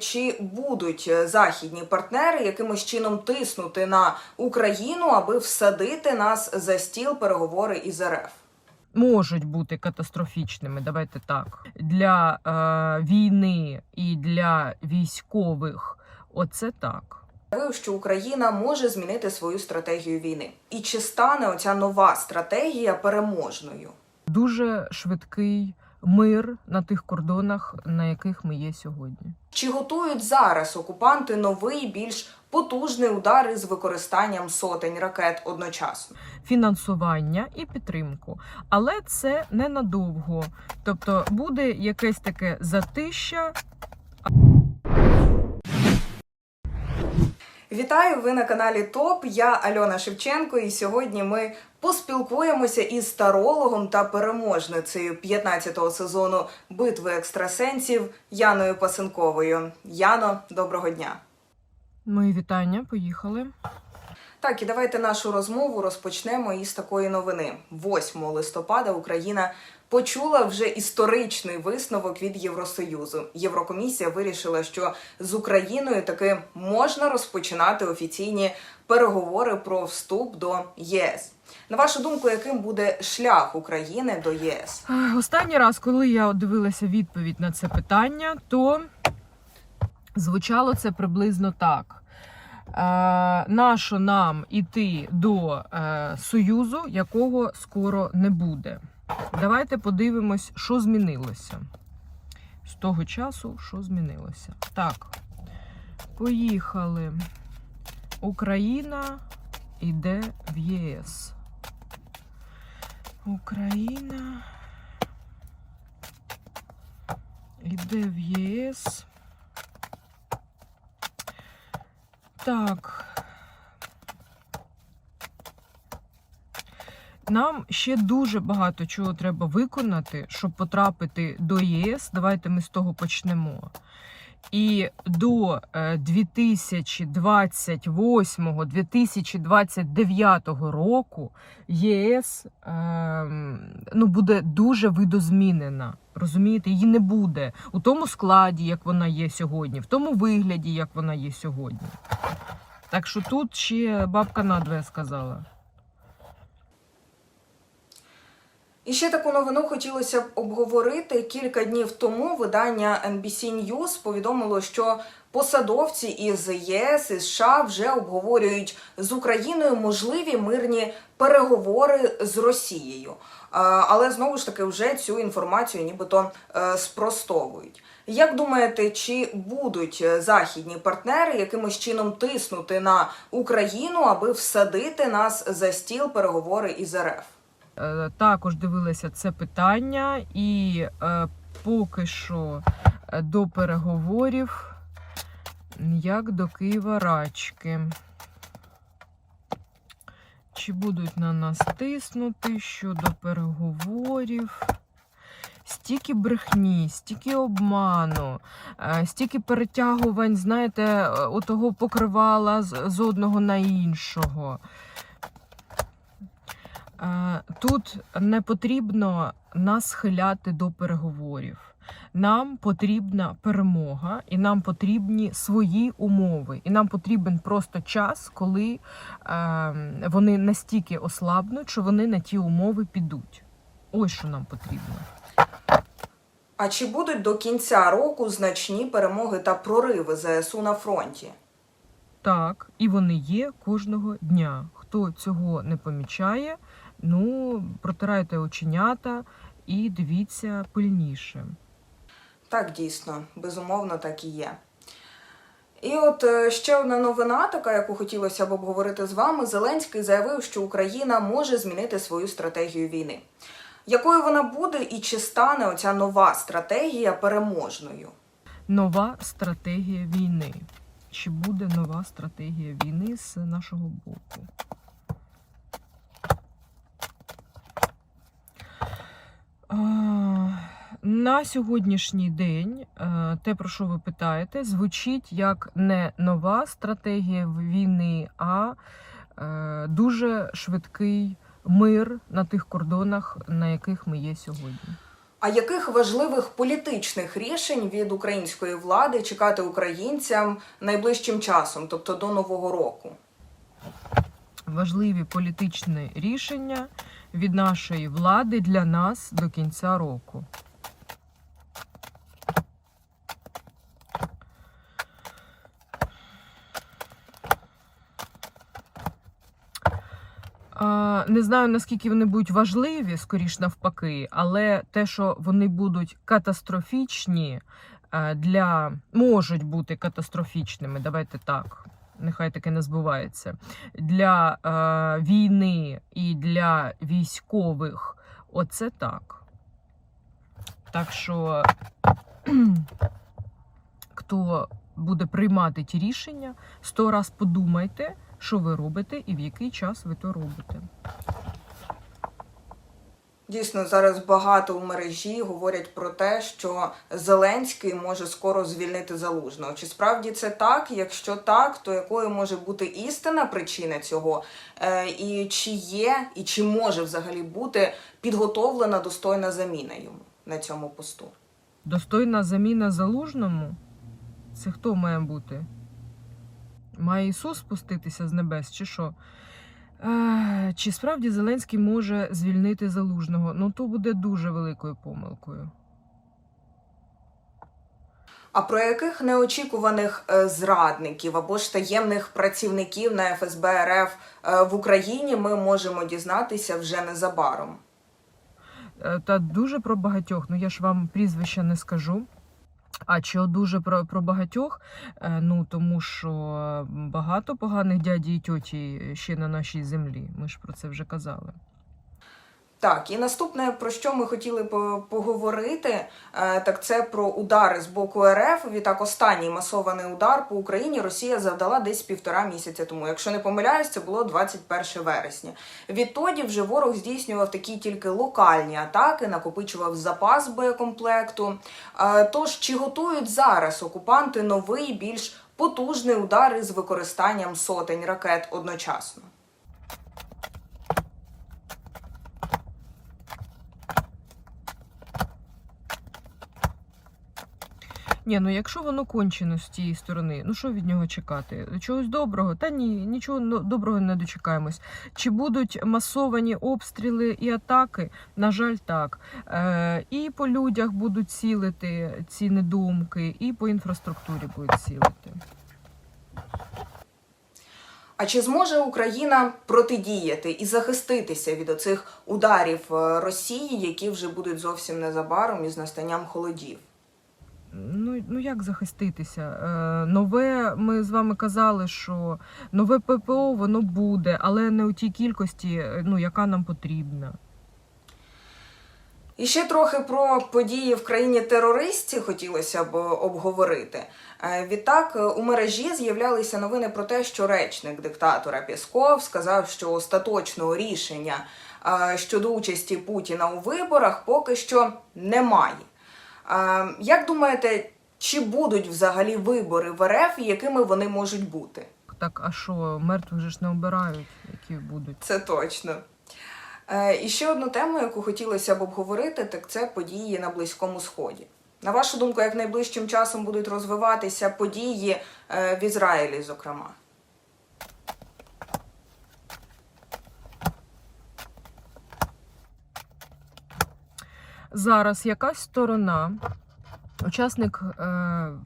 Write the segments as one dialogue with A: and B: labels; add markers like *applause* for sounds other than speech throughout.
A: Чи будуть е, західні партнери якимось чином тиснути на Україну, аби всадити нас за стіл переговори із РФ?
B: можуть бути катастрофічними, давайте так, для е, війни і для військових. Оце так.
A: Що Україна може змінити свою стратегію війни. І чи стане оця нова стратегія переможною?
B: Дуже швидкий мир на тих кордонах, на яких ми є сьогодні.
A: Чи готують зараз окупанти новий, більш потужний удар із використанням сотень ракет одночасно?
B: Фінансування і підтримку, але це ненадовго. Тобто буде якесь таке затища,
A: Вітаю! Ви на каналі ТОП. Я Альона Шевченко, і сьогодні ми поспілкуємося із тарологом та переможницею 15-го сезону битви екстрасенсів Яною Пасенковою. Яно, доброго дня!
B: Мої вітання, поїхали.
A: Так, і давайте нашу розмову розпочнемо із такої новини. 8 листопада Україна почула вже історичний висновок від Євросоюзу. Єврокомісія вирішила, що з Україною таки можна розпочинати офіційні переговори про вступ до ЄС. На вашу думку, яким буде шлях України до ЄС?
B: Останній раз, коли я дивилася відповідь на це питання, то звучало це приблизно так. Е, нащо нам іти до е, Союзу, якого скоро не буде? Давайте подивимось, що змінилося. З того часу, що змінилося. Так, поїхали. Україна йде в ЄС. Україна йде в ЄС. Так. Нам ще дуже багато чого треба виконати, щоб потрапити до ЄС. Давайте ми з того почнемо. І до е, 2028-2029 року ЄС ем, ну, буде дуже видозмінена. Розумієте, її не буде у тому складі, як вона є сьогодні, в тому вигляді, як вона є сьогодні. Так що тут ще бабка надвоє сказала.
A: І ще таку новину хотілося б обговорити. Кілька днів тому видання NBC News повідомило, що посадовці із ЄС і США вже обговорюють з Україною можливі мирні переговори з Росією. Але знову ж таки вже цю інформацію нібито е, спростовують. Як думаєте, чи будуть е, західні партнери якимось чином тиснути на Україну, аби всадити нас за стіл переговори із РФ?
B: Е, також дивилася це питання, і е, поки що е, до переговорів, як до Києва рачки. Чи будуть на нас тиснути щодо переговорів? Стільки брехні, стільки обману, стільки перетягувань, знаєте, отого покривала з одного на іншого. Е, Тут не потрібно нас схиляти до переговорів. Нам потрібна перемога, і нам потрібні свої умови. І нам потрібен просто час, коли е, вони настільки ослабнуть, що вони на ті умови підуть. Ось що нам потрібно.
A: А чи будуть до кінця року значні перемоги та прориви ЗСУ на фронті?
B: Так, і вони є кожного дня. Хто цього не помічає, ну протирайте оченята і дивіться пильніше.
A: Так, дійсно, безумовно, так і є. І от е, ще одна новина, така, яку хотілося б обговорити з вами. Зеленський заявив, що Україна може змінити свою стратегію війни. Якою вона буде і чи стане оця нова стратегія переможною?
B: Нова стратегія війни. Чи буде нова стратегія війни з нашого боку? А, На сьогоднішній день е, те, про що ви питаєте, звучить як не нова стратегія війни, а е, дуже швидкий мир на тих кордонах, на яких ми є сьогодні.
A: А яких важливих політичних рішень від української влади чекати українцям найближчим часом, тобто до нового року?
B: Важливі політичні рішення від нашої влади для нас до кінця року. Не знаю, наскільки вони будуть важливі, скоріш навпаки, але те, що вони будуть катастрофічні е, для можуть бути катастрофічними, давайте так. Нехай таке не збувається для е, війни і для військових. Оце так. Так що, *clears throat* хто буде приймати ті рішення, сто раз подумайте, що ви робите і в який час ви то робите.
A: Дійсно, зараз багато у мережі говорять про те, що Зеленський може скоро звільнити залужного. Чи справді це так? Якщо так, то якою може бути істинна причина цього? Е, і чи є, і чи може взагалі бути підготовлена достойна заміна йому на цьому посту?
B: Достойна заміна залужному? Це хто має бути? Має Ісус спуститися з небес, чи що? Чи справді Зеленський може звільнити залужного? Ну, то буде дуже великою помилкою.
A: А про яких неочікуваних е, зрадників або ж таємних працівників на ФСБ РФ е, в Україні ми можемо дізнатися вже незабаром?
B: Е, Та дуже про багатьох, ну я ж вам прізвища не скажу. А чи дуже про, про багатьох? Е, Ну тому що багато поганих дяді і тьоті ще на нашій землі. Ми ж про це вже казали.
A: Так, і наступне, про що ми хотіли поговорити, е, так це про удари з боку РФ. Відтак, останній масований удар по Україні Росія завдала десь півтора місяця тому. Якщо не помиляюсь, це було 21 вересня. Відтоді вже ворог здійснював такі тільки локальні атаки, накопичував запас боєкомплекту. Е, Тож чи готують зараз окупанти новий, більш потужний удар із використанням сотень ракет одночасно?
B: Ні, ну якщо воно кончено з тієї сторони, ну що від нього чекати? Чогось доброго? Та ні, нічого доброго не дочекаємось. Чи будуть масовані обстріли і атаки? На жаль, так. Е, і по людях будуть цілити ці недумки, і по інфраструктурі будуть цілити.
A: А чи зможе Україна протидіяти і захиститися від оцих ударів е, Росії, які вже будуть зовсім незабаром із настанням холодів?
B: Ну, ну як захиститися? Е, нове, ми з вами казали, що нове ППО воно буде, але не у тій кількості, е, ну, яка нам потрібна.
A: І ще трохи про події в країні терористів хотілося б обговорити. Е, Відтак у мережі з'являлися новини про те, що речник диктатора Пєсков сказав, що остаточного рішення щодо участі Путіна у виборах поки що немає. Як думаєте, чи будуть взагалі вибори в РФ і якими вони можуть бути?
B: Так, а що, мертвих же ж не обирають, які будуть.
A: Це точно. Е, І ще одну тему, яку хотілося б обговорити, так це події на Близькому Сході. На вашу думку, як найближчим часом будуть розвиватися події е, в Ізраїлі, зокрема?
B: Зараз якась сторона, учасник е,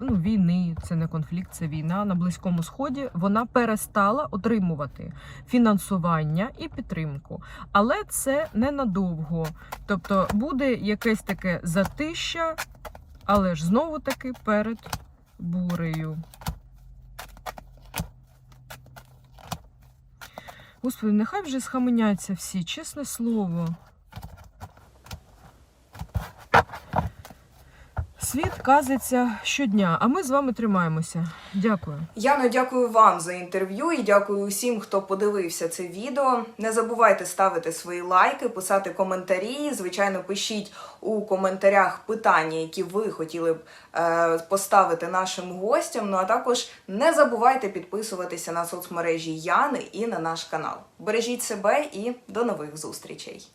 B: ну, війни, це не конфлікт, це війна на Близькому Сході, вона перестала отримувати фінансування і підтримку. Але це ненадовго. Тобто буде якесь таке затища, але ж знову таки перед бурею. Господи, нехай вже схаменяться всі, чесне слово. Світ казиться щодня, а ми з вами тримаємося. Дякую.
A: Яно, дякую вам за інтерв'ю і дякую усім, хто подивився це відео. Не забувайте ставити свої лайки, писати коментарі. Звичайно, пишіть у коментарях питання, які ви хотіли б е, поставити нашим гостям. Ну а також не забувайте підписуватися на соцмережі Яни і на наш канал. Бережіть себе і до нових зустрічей.